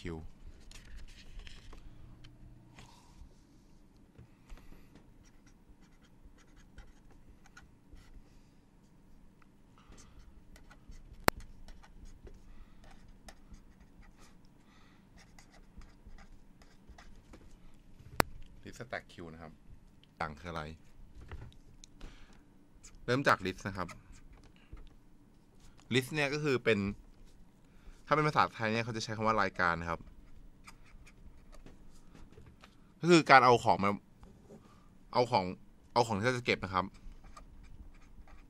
คิว ลิสต์แต็กคิวนะครับ ต่างคืออะไร เริ่มจากลิสต์นะครับ ลิสต์เนี่ยก็คือเป็น ถ้าเป็นภาษาไทยเนี่ยเขาจะใช้คำว่ารายการนะครับ ก็คือการเอาของมาเอาของเอาของที่เราจะเก็บนะครับ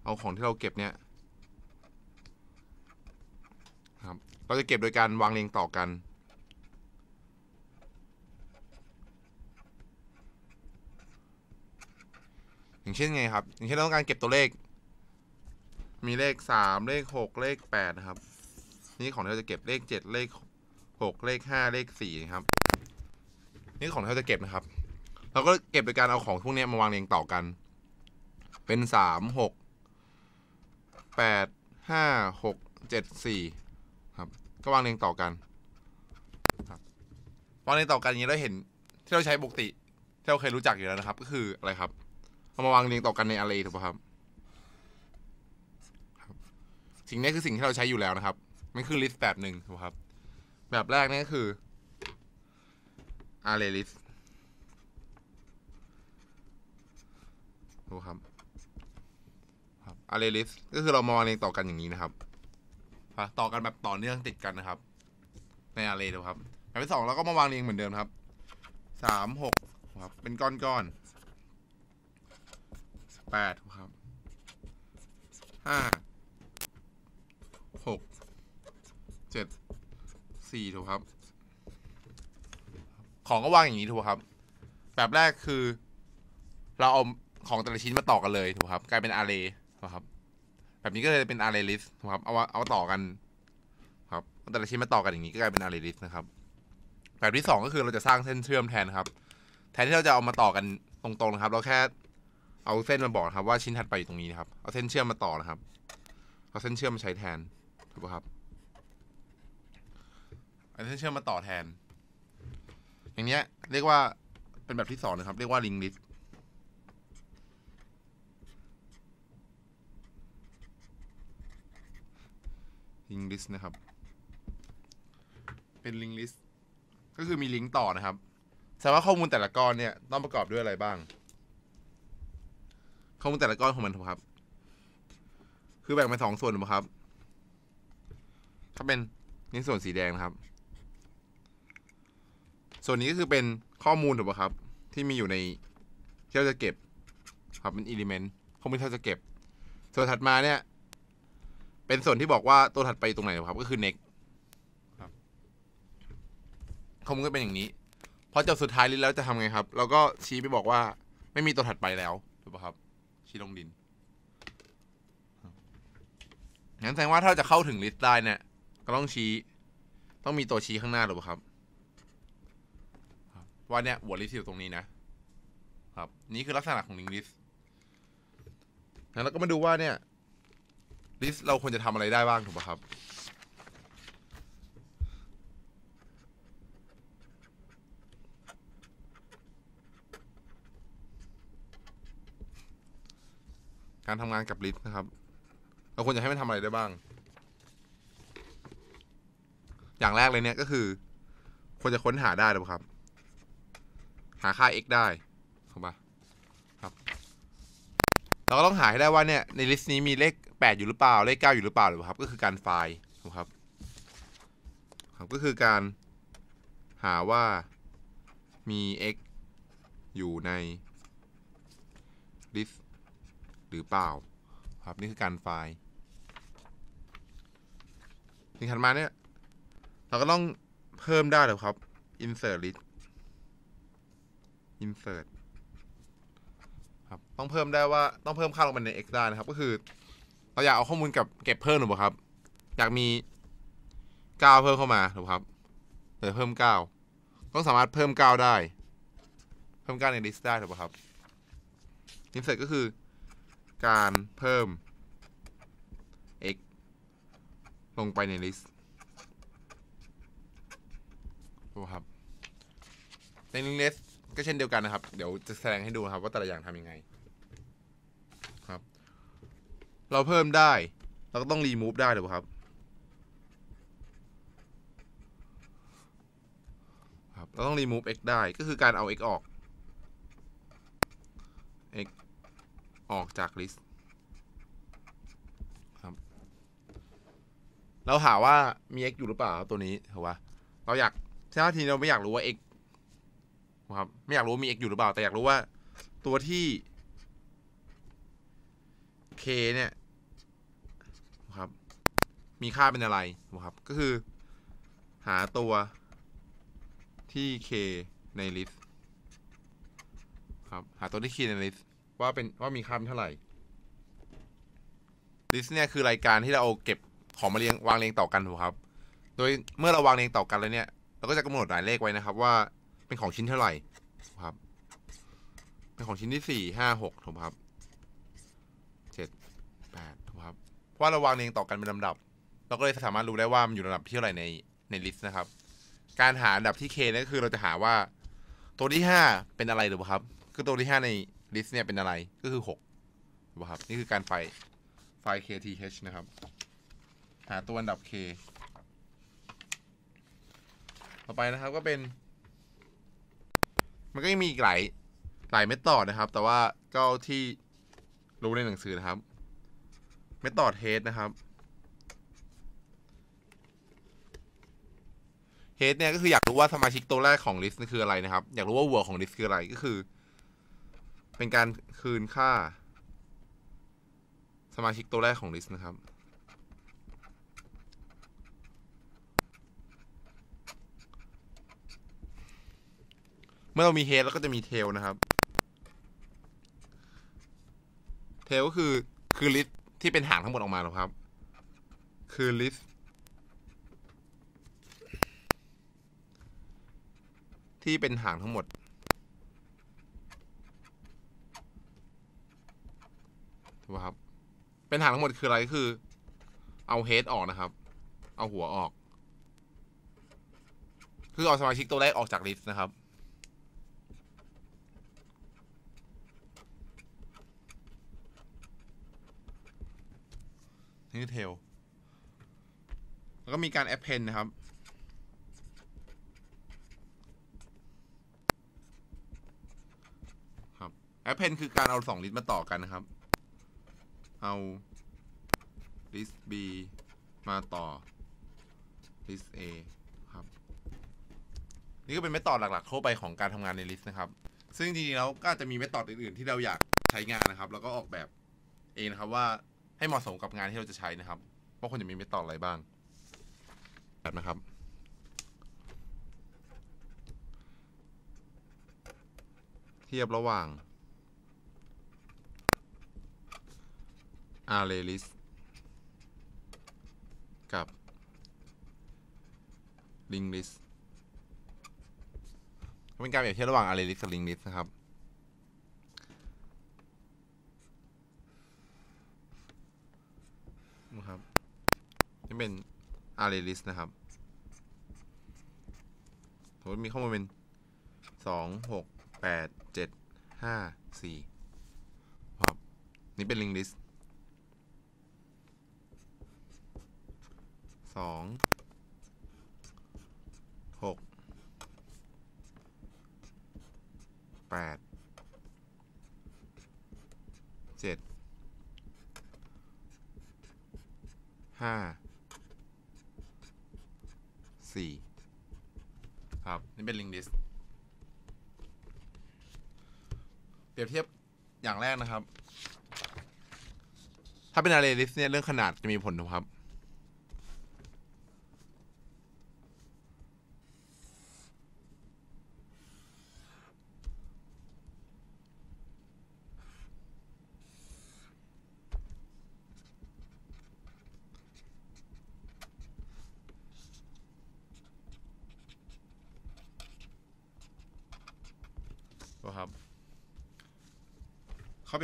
เอาของที่เราเก็บเนี่ยครับ เราจะเก็บโดยการวางเรียงต่อกัน อย่างเช่นไงครับ อย่างเช่นเราต้องการเก็บตัวเลข มีเลขสามเลขหกเลขแปดนะครับ นี่ของเราจะเก็บเลขเจ็ดเลขหกเลขห้าเลขสี่ครับ นี่ของเราจะเก็บนะครับ เราก็เก็บโดยการเอาของพวกนี้มาวางเรียงต่อกัน เป็นสามหกแปดห้าหกเจ็ดสี่ครับ ก็วางเรียงต่อกันครับวางเรียงต่อกันอย่างนี้เราเห็นที่เราใช้ปกติที่เราเคยรู้จักอยู่แล้วนะครับ ก็คืออะไรครับ เอามาวางเรียงต่อกันใน array ถูกป่ะครับสิ่งนี้คือสิ่งที่เราใช้อยู่แล้วนะครับ มันคือ list แบบหนึ่งถูกครับ แบบแรกนี่ก็คือ array list ถูกครับ ครับ array list ก็คือเรามาวางเรียงต่อกันอย่างนี้นะครับ ต่อกันแบบต่อเนื่องติดกันนะครับ ใน array ถูครับแบบที่สองเราก็มาวางเรียงเหมือนเดิมครับ สามหกครับ เป็นก้อนๆแปดครับห้าหก เจ็ดสี่ถูกครับ ของก็วางอย่างนี้ถูกครับ แบบแรกคือ เราเอาของแต่ละชิ้นมาต่อกันเลยถูกครับ กลายเป็นอาร์เรย์ถูกครับ แบบนี้ก็เลยเป็นอาร์เรย์ลิสถูกครับ เอาเอาต่อกัน ครับเอาแต่ละชิ้นมาต่อกันอย่างนี้ก็กลายเป็นอาร์เรย์ลิสนะครับ แบบที่สองก็คือเราจะสร้างเส้นเชื่อมแทนครับ แทนที่เราจะเอามาต่อกันตรงๆนะครับ เราแค่เอาเส้นมาบอกครับว่าชิ้นถัดไปอยู่ตรงนี้นะครับ เอาเส้นเชื่อมมาต่อนะครับ เอาเส้นเชื่อมมาใช้แทนถูกป่ะครับ อาเส้นเชื่อมมาต่อแทน อย่างเนี้ย เรียกว่าเป็นแบบที่สองนะครับ เรียกว่า link list link list นะครับ เป็น link list ก็คือมีลิงก์ต่อนะครับแสดว่าข้อมูลแต่ละก้อนเนี่ยต้องประกอบด้วยอะไรบ้าง ข้อมูลแต่ละก้อนของมันถูกครับ คือแบ่งเป็นสองส่วนถูกไหมครับ ถ้าเป็นนี่ส่วนสีแดงนะครับ ส่วนนี้ก็คือเป็นข้อมูลถูกไหมครับ ที่มีอยู่ในที่เราจะเก็บครับเป็นอิเลเมนต์ข้อมูลที่เราจะเก็บ ส่วนถัดมาเนี่ย เป็นส่วนที่บอกว่าตัวถัดไปตรงไหนครับ ก็คือ next ครับข้อมูลก็เป็นอย่างนี้พอจบสุดท้ายลิสต์แล้วจะทำไงครับ เราก็ชี้ไปบอกว่าไม่มีตัวถัดไปแล้วถูกป่ะครับ ชี้ลงดินงั้นแสดงว่าถ้าเราจะเข้าถึงลิสต์ได้เนี่ย ก็ต้องชี้ ต้องมีตัวชี้ข้างหน้าหรือเปล่าครับ ว่าเนี่ยหัวลิสต์อยู่ตรงนี้นะครับ นี่คือลักษณะของลิงลิสต์งั้นเราก็มาดูว่าเนี่ยลิสเราควรจะทำอะไรได้บ้างถูกป่ะครับการทำงานกับลิสต์นะครับ เราควรจะให้มันทำอะไรได้บ้าง อย่างแรกเลยเนี่ยก็คือ ควรจะค้นหาได้หรือเปล่าครับ หาค่า x ได้ถูกปะครับ เราก็ต้องหาให้ได้ว่าเนี่ยในลิสต์นี้มีเลข 8 อยู่หรือเปล่า เลข 9 อยู่หรือเปล่าหรือเปล่าครับ ก็คือการไฟล์ถูกครับ ครับก็คือการหาว่ามี x อยู่ในลิสต์หรือเปล่า ครับนี่คือการไฟล์สิ่งถัดมาเนี่ย เราก็ต้องเพิ่มได้เลยครับ insert list insert ครับต้องเพิ่มได้ว่าต้องเพิ่มค่าลงไปใน x ได้นะครับ ก็คือ เราอยากเอาข้อมูลกับเก็บเพิ่มหรือเปล่าครับ อยากมี9เพิ่มเข้ามาถูกครับเดี๋ยวเพิ่ม9ต้องสามารถเพิ่ม9ได้ เพิ่ม9ใน list ได้ถูกป่ะครับ insert ก็คือ การเพิ่ม x ลงไปใน list ดูครับในลิงเลส ก็เช่นเดียวกันนะครับ เดี๋ยวจะแสดงให้ดูครับ ว่าแต่ละอย่างทำยังไงครับ เราเพิ่มได้เราก็ต้องรีมูฟได้ถูกครับครับ เราต้องรีมูฟ x ได้ก็คือการเอา x ออก x ออกจาก list ครับ เราหาว่ามี x อยู่หรือเปล่าตัวนี้ถูกปะเราอยากใช่ไหมทีเราไม่อยากรู้ว่า x ครับ ไม่อยากรู้มี x อยู่หรือเปล่า แต่อยากรู้ว่า ตัวที่ k เนี่ยครับ มีค่าเป็นอะไรครับ ก็คือ หาตัวที่ k ใน list ครับ หาตัวที่ k ใน list ว่าเป็นว่ามีค่าเป็นเท่าไหร่ list เนี่ยคือรายการที่เราเอาเก็บของมาเรียงวางเรียงต่อกันถูกครับ โดยเมื่อเราวางเรียงต่อกันแล้วเนี่ย เราก็จะกำหนดหมายเลขไว้นะครับว่า เป็นของชิ้นเท่าไหร่ครับ เป็นของชิ้นที่สี่ห้าหกถูกครับเจ็ดแปดถูกครับ เพราะเราวางเรียงต่อกันเป็นลำดับ เราก็เลยสามารถรู้ได้ว่ามันอยู่ระดับที่เท่าไหร่ในในลิสต์นะครับ การหาอันดับที่ k นั่นก็คือเราจะหาว่า ตัวที่ห้าเป็นอะไรหรือเปล่าครับ คือตัวที่ห้าในลิสต์เนี่ยเป็นอะไรก็คือหกถูกครับนี่คือการไฟไฟ kth นะครับ หาตัวอันดับ k ต่อไปนะครับก็เป็น มันก็ยังมีอีกหลายหลายเมธอดนะครับ แต่ว่าก็ที่รู้ในหนังสือนะครับ เมธอดเฮดนะครับเฮดเนี่ยก็คืออยากรู้ว่าสมาชิกตัวแรกของลิสต์คืออะไรนะครับ อยากรู้ว่าวัวของลิสต์คืออะไรก็คือ เป็นการคืนค่า สมาชิกตัวแรกของลิสต์นะครับ มื่อเรามีเฮดแล้วก็จะมีเทลนะครับ เทลก็คือคือลิสที่เป็นหางทั้งหมดออกมาหรอครับ คือลิสที่เป็นหางทั้งหมด ถูกไหมครับ เป็นหางทั้งหมดคืออะไรก็คือ เอาเฮดออกนะครับ เอาหัวออก คือเอาสมาชิกตัวแรกออกจากลิสต์นะครับ นี่คือเทลแล้วก็มีการ append นะครับ ครับ append คือการเอาสองลิสต์มาต่อกันนะครับ เอา list B มาต่อ list A ครับ นี่ก็เป็นเมธอดหลักๆทั่วไปของการทำงานในลิสต์นะครับ ซึ่งจริงๆแล้วก็จจะมีเมธอดอื่นๆ ที่เราอยากใช้งานนะครับ แล้วก็ออกแบบเองนะครับว่า ให้เหมาะสมกับงานที่เราจะใช้นะครับว่าควรจะมีเมธอดอะไรบ้างแบบนะครับ เทียบระหว่าง array list กับ link list เป็นการเปรียบเทียบระหว่าง array list กับ link list นะครับนะครับ นี่เป็น array list นะครับ สมมติมีข้อมูลเป็นสองหกแปดเจ็ดห้าสี่ครับ นี่เป็น link list สองหกแปดเจ็ดห้า สี่ครับ นี่เป็น link list เปรียบเทียบอย่างแรกนะครับ ถ้าเป็น array list เนี่ย เรื่องขนาดจะมีผลนะครับนะครับ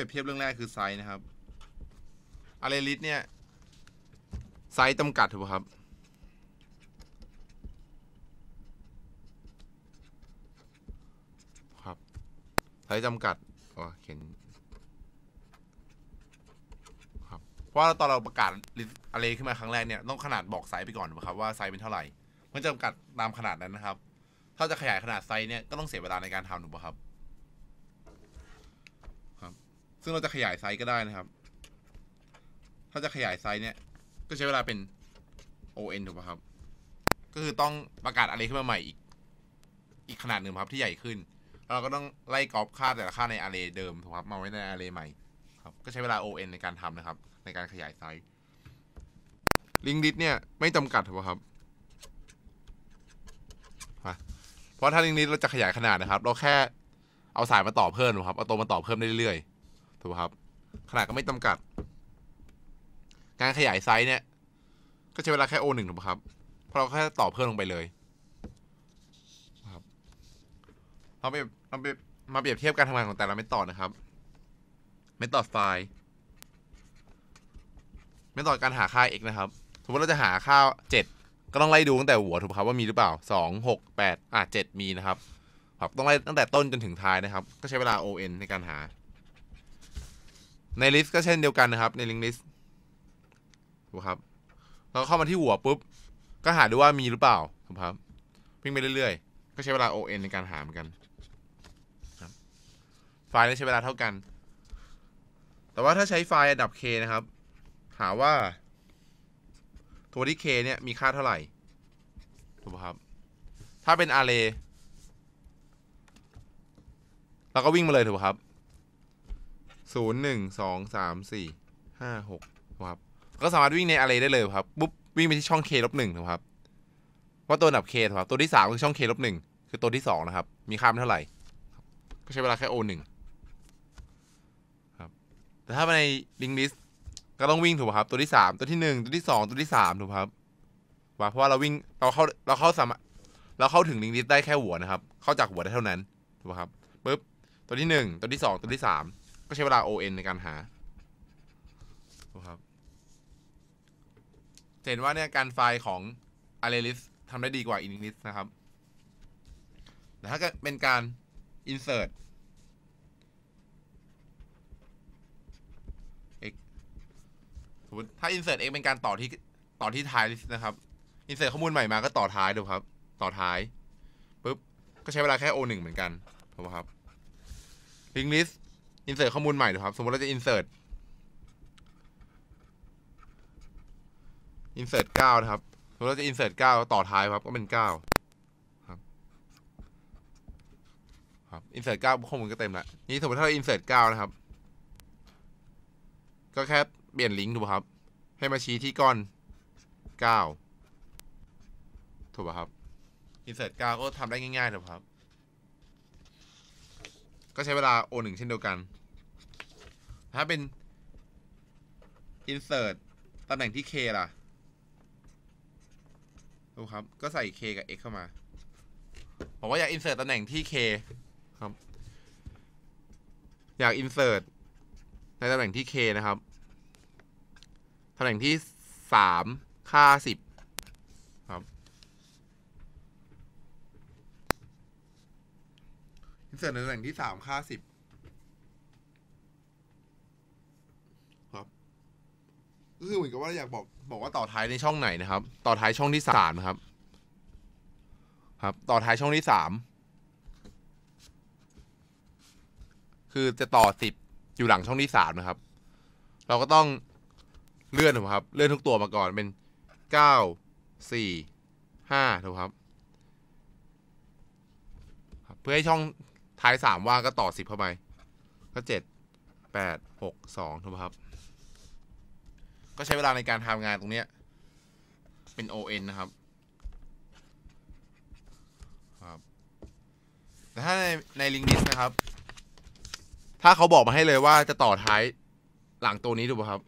ยบเทียบเรื่องแรกคือไซส์นะครับอะไรลิสเนี่ยไซส์จำกัดถูกไหมครับ ครับไซส์จำกัดอ๋อเขียนครับเพราะาตอนเราประกาศอะไรขึ้นมาครั้งแรกเนี่ยต้องขนาดบอกไซส์ไปก่อนถูกไหมครับว่าไซส์เป็นเท่าไหร่มันจำกัดตามขนาดนั้นนะครับ ถ้าจะขยายขนาดไซส์เนี่ยก็ต้องเสียเวลาในการทำถูกไหมครับ ซึ่งเราจะขยายไซส์ก็ได้นะครับ ถ้าจะขยายไซส์เนี่ย ก็ใช้เวลาเป็น ON ถูกไหมครับ ก็คือต้องประกาศอะไรขึ้นมาใหม่อีก อีกขนาดหนึ่งครับที่ใหญ่ขึ้น เราก็ต้องไล่กรอบค่าแต่ละค่าในอาร์เรย์เดิมถูกครับ มาไว้ในอาร์เรย์ใหม่ครับ ก็ใช้เวลา ON ในการทำนะครับ ในการขยายไซส์ลิงก์ดิสเนี่ยไม่จำกัดถูกไหมครับเพราะถ้าลิงก์ดิสเราจะขยายขนาดนะครับ เราแค่เอาสายมาต่อเพิ่มถูกไหมครับ เอาตัวมาต่อเพิ่มได้เรื่อยๆ ถูกครับ ขนาดก็ไม่จำกัด การขยายไซส์เนี่ย ก็ใช้เวลาแค่ O หนึ่งถูกไหมครับ เพราะเราแค่ต่อเพิ่มลงไปเลยครับเราไปเราไปมาเปรียบเทียบการทำงานของแต่ละเมธอดนะครับ เมธอดไฟล์เมธอดการหาค่า x นะครับ สมมติเราจะหาค่า 7 ก็ต้องไล่ดูตั้งแต่หัวถูกครับว่ามีหรือเปล่า 2 6 8 อะ 7 มีนะครับครับต้องไล่ตั้งแต่ต้นจนถึงท้ายนะครับ ก็ใช้เวลา on ในการหา ใน list ก็เช่นเดียวกันนะครับ ใน link list ถูกครับเราเข้ามาที่หัวปุ๊บ ก็หาดูว่ามีหรือเปล่าถูกครับวิ่งไปเรื่อยๆ ก็ใช้เวลา on ในการหาเหมือนกันครับไฟล์นี้ใช้เวลาเท่ากัน แต่ว่าถ้าใช้ไฟล์อันดับ k นะครับ หาว่าตัวที่ k เนี่ยมีค่าเท่าไหร่ถูกครับ ถ้าเป็น array เราก็วิ่งมาเลยถูกครับ ศูนย์หนึ่งสองสามสี่ห้าหกครับก็สามารถวิ่งใน array ได้เลยครับปุ๊บวิ่งไปที่ช่อง k ลบหนึ่งนะครับว่าตัวอันดับ k คครับตัวที่สามคือช่อง k ลบหนึ่งคือตัวที่สองนะครับ มีค่าเป็นเท่าไหร่ ก็ใช้เวลาแค่ o หนึ่งครับ แต่ถ้าใน link list ก็ต้องวิ่งถูกครับ ตัวที่สามตัวที่หนึ่งตัวที่สองตัวที่สามถูกครับว่าเพราะว่าเราวิ่งเราเข้าเราเข้าสามารถเราเข้าถึง link list ได้แค่หัวนะครับ เข้าจากหัวได้เท่านั้นถูกครับปุ๊บตัวที่หนึ่งตัวที่สองตัวที่สาม ก็ใช้เวลา on ในการหาถูกครับเห็นว่าเนี่ยการไฟล์ของ array list ทำได้ดีกว่า init list นะครับ แต่ถ้าเกิดเป็นการ insert x สมมติถ้า insert x เป็นการต่อที่ต่อที่ท้าย list นะครับ insert ข้อมูลใหม่มาก็ต่อท้ายดูครับ ต่อท้ายปุ๊บ ก็ใช้เวลาแค่ o 1 เหมือนกันถูกไหมครับ link list insert ข้อมูลใหม่ดูครับ สมมติเราจะ insert insert 9นะครับสมมติเราจะ insert 9ต่อท้ายครับ ก็เป็น9ครับครับ insert 9ข้อมูลก็เต็มล้วนี่สมมติถ้าเรา insert 9นะครับ ก็แค่เปลี่ยนลิงก์ถูกไหมครับ ให้มาชี้ที่ก้อน9ถูกป่ะครับ insert 9ก็ทำได้ง่ายๆถูกป่ะครับ ก็ใช้เวลา O1 เช่นเดียวกัน ถ้าเป็น insert ตำแหน่งที่ k ล่ะ ดูครับ ก็ใส่ k กับ x เข้ามาบอกว่าอยาก insert ตำแหน่งที่ k ครับ อยาก insert ในตำแหน่งที่ k นะครับ ตำแหน่งที่ 3 ค่า 10 insert ในตำแหน่งที่สามค่าสิบครับก็คือเหมือนกับว่าอยากบอกบอกว่าต่อท้ายในช่องไหนนะครับ ต่อท้ายช่องที่สามนะครับ ครับ ต่อท้ายช่องที่สามคือจะต่อสิบอยู่หลังช่องที่สามนะครับ เราก็ต้องเลื่อนถูกครับ เลื่อนทุกตัวมาก่อนเป็นเก้าสี่ห้าถูกครับ เพื่อให้ช่อง ท้ายสามว่างก็ต่อสิบเข้าไป ก็เจ็ดแปดหกสองถูกไหมครับ ก็ใช้เวลาในการทำงานตรงเนี้ย เป็น ON นะครับครับ แต่ถ้าในใน link list นะครับ ถ้าเขาบอกมาให้เลยว่าจะต่อท้ายหลังตัวนี้ถูกป่ะครับ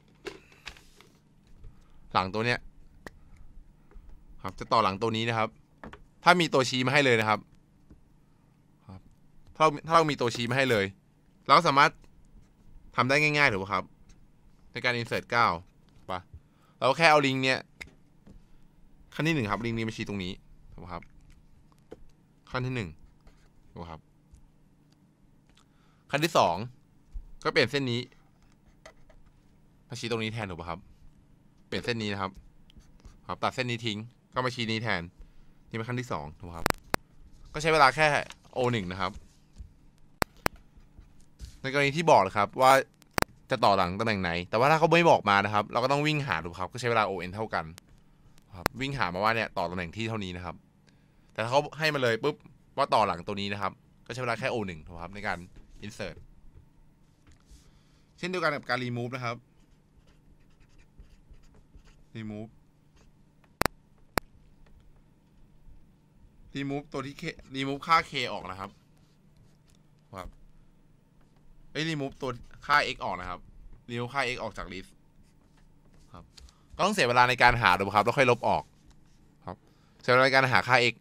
หลังตัวเนี้ย ครับจะต่อหลังตัวนี้นะครับ ถ้ามีตัวชี้มาให้เลยนะครับ ถ้าเราถ้าเรามีตัวชี้มาให้เลย เราสามารถทำได้ง่ายๆถูกป่ะครับ ในการ insert 9ปะเราแค่เอาลิงก์เนี้ยขั้นที่หนึ่งครับ ลิงก์นี้มาชี้ตรงนี้ถูกปะครับ ขั้นที่หนึ่งถูกครับ ขั้นที่สองก็เปลี่ยนเส้นนี้มาชี้ตรงนี้แทนถูกป่ะครับ เปลี่ยนเส้นนี้นะครับ ครับ ตัดเส้นนี้ทิ้ง ก็มาชี้นี้แทน นี่เป็นขั้นที่สองถูกไหมครับ ก็ใช้เวลาแค่ O หนึ่งนะครับ กรณีที่บอกนะครับว่าจะต่อหลังตำแหน่งไหน แต่ว่าถ้าเขาไม่บอกมานะครับ เราก็ต้องวิ่งหาดูครับก็ใช้เวลา ON เท่ากันครับวิ่งหามาว่าเนี่ยต่อตำแหน่งที่เท่านี้นะครับ แต่ถ้าเขาให้มาเลยปุ๊บว่าต่อหลังตัวนี้นะครับ ก็ใช้เวลาแค่ O หนึ่งถูกครับในการ insert เช่นเดียวกันกับการ remove นะครับ remove remove ตัวที่ k remove ค่า k ออกนะครับ เอ้ย remove ตัวค่า x ออกนะครับ remove ค่า x ออกจาก list ครับ ก็ต้องเสียเวลาในการหาดูกครับ แล้วค่อยลบออก ครับ เสียเวลาในการหาค่า x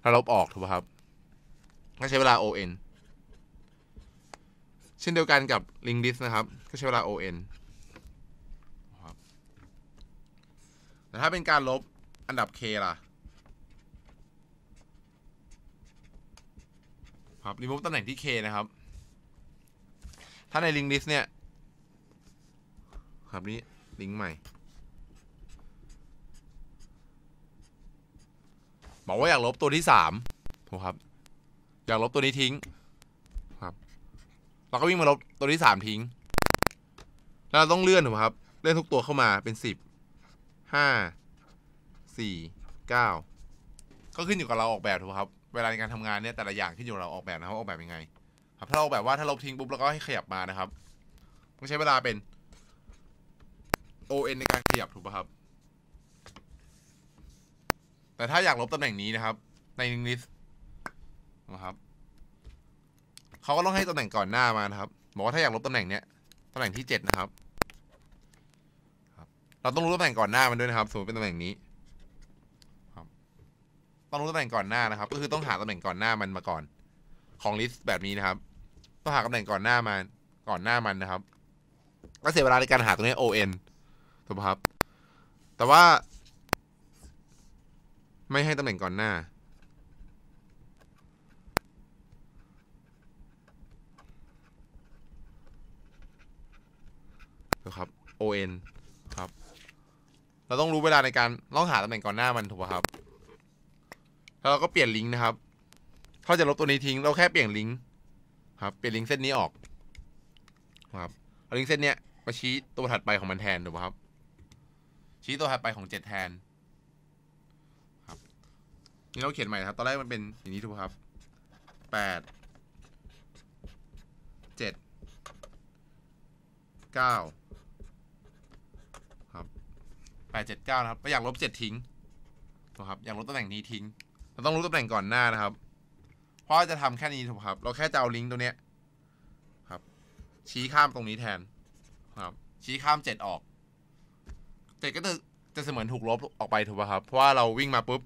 แล้วลบออกถูกไหมครับก็ใช้เวลา on เช่นเดียวกันกับ link list นะครับ ก็ใช้เวลา on ครับแต่ถ้าเป็นการลบอันดับ k ล่ะครับ remove ตำแหน่งที่ k นะครับ ถ้าใน link list เนี่ย ครับนี้ลิงก์ใหม่ บอกว่าอยากลบตัวที่สามถูกครับ อยากลบตัวนี้ทิ้ง ครับ เราก็วิ่งมาลบตัวที่สามทิ้ง แล้วเราต้องเลื่อนถูกครับ เลื่อนทุกตัวเข้ามาเป็นสิบ ห้า สี่เก้า ก็ขึ้นอยู่กับเราออกแบบถูกครับ เวลาในการทำงานเนี่ยแต่ละอย่างขึ้นอยู่เราออกแบบนะครับว่าออกแบบยังไง ครับถ้าเราออกแบบว่าถ้าลบทิ้งปุ๊บแล้วก็ให้ขยับมานะครับต้องใช้เวลาเป็น ON ในการขยับถูกป่ะครับ แต่ถ้าอยากลบตำแหน่งนี้นะครับ ใน list นะครับเขาก็ต้องให้ตำแหน่งก่อนหน้ามานะครับบอกว่าถ้าอยากลบตำแหน่งเนี้ยตำแหน่งที่เจ็ดนะครับ เราต้องรู้ตำแหน่งก่อนหน้ามันด้วยนะครับสมมติเป็นตำแหน่งนี้ต้องรู้ตำแหน่งก่อนหน้านะครับ ก็คือต้องหาตำแหน่งก่อนหน้ามันมาก่อน ของลิสต์แบบนี้นะครับ ต้องหาตำแหน่งก่อนหน้ามาก่อนหน้ามันนะครับ ก็เสียเวลาในการหาตรงนี้ ON ถูกไหมครับ แต่ว่า ไม่ให้ตำแหน่งก่อนหน้านะครับ ON ครับ เราต้องรู้เวลาในการต้องหาตำแหน่งก่อนหน้ามันถูกป่ะครับแล้วเราก็เปลี่ยนลิงก์นะครับ ถ้าจะลบตัวนี้ทิ้ง เราแค่เปลี่ยนลิงก์ครับ เปลี่ยนลิงก์เส้นนี้ออกครับเอาลิงก์เส้นเนี้ยมาชี้ตัวถัดไปของมันแทนถูกป่ะครับ ชี้ตัวถัดไปของเจ็ดแทน ครับ นี่เราเขียนใหม่ครับ ตอนแรกมันเป็นอย่างนี้ถูกป่ะครับแปดเจ็ดเก้าครับแปดเจ็ดเก้านะครับก็อยากลบเจ็ดทิ้งถูกครับอยากลบตำแหน่งนี้ทิ้ง เราต้องรู้ตำแหน่งก่อนหน้านะครับ เพราะจะทำแค่นี้ถูกครับ เราแค่จะเอาลิงก์ตัวเนี้ยครับ ชี้ข้ามตรงนี้แทนครับ ชี้ข้ามเจ็ดออกเจ็ดก็จะจะเสมือนถูกลบออกไปถูกป่ะครับ เพราะว่าเราวิ่งมาปุ๊บ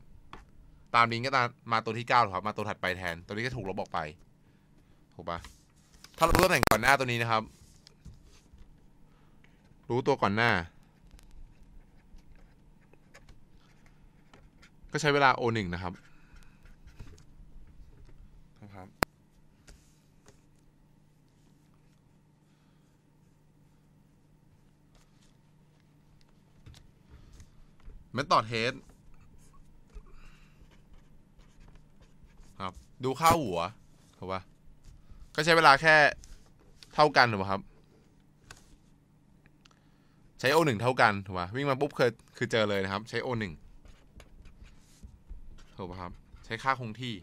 ตามลิงก์ก็ตามมาตัวที่เก้าถูกครับ มาตัวถัดไปแทน ตัวนี้ก็ถูกลบออกไปถูกป่ะถ้าเรารู้ตำแหน่งก่อนหน้าตัวนี้นะครับ รู้ตัวก่อนหน้า ก็ใช้เวลา O หนึ่งนะครับ เมธอดเฮดครับ ดูค่าหัวถูกปะก็ใช้เวลาแค่เท่ากันถูกปะครับ ใช้ O หนึ่งเท่ากันถูกปะวิ่งมาปุ๊บคือคือเจอเลยนะครับ ใช้ O หนึ่งถูกปะครับ ใช้ค่าคงที่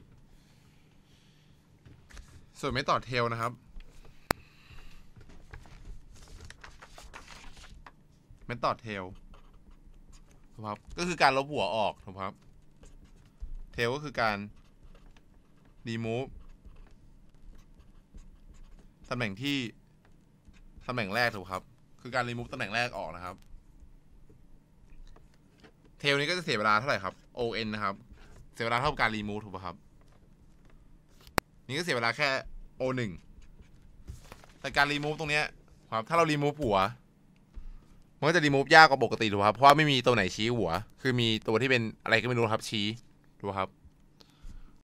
ส่วนไม่ต่อเทลนะครับไม่ต่อเทล ถูกครับ ก็คือการลบหัวออกถูกครับ เทลก็คือการ remove ตำแหน่งที่ตำแหน่งแรกถูกครับ คือการ remove ตำแหน่งแรกออกนะครับ เทลนี้ก็จะเสียเวลาเท่าไหร่ครับ on นะครับ เสียเวลาเท่ากับการ remove ถูกป่ะครับ นี่ก็เสียเวลาแค่ o หนึ่งแต่การ remove ตรงเนี้ยครับ ถ้าเรา remove หัว มันก็จะรีมูฟยากกว่าปกติถูกครับ เพราะว่าไม่มีตัวไหนชี้หัว คือมีตัวที่เป็นอะไรก็ไม่รู้ครับชี้ถูกครับ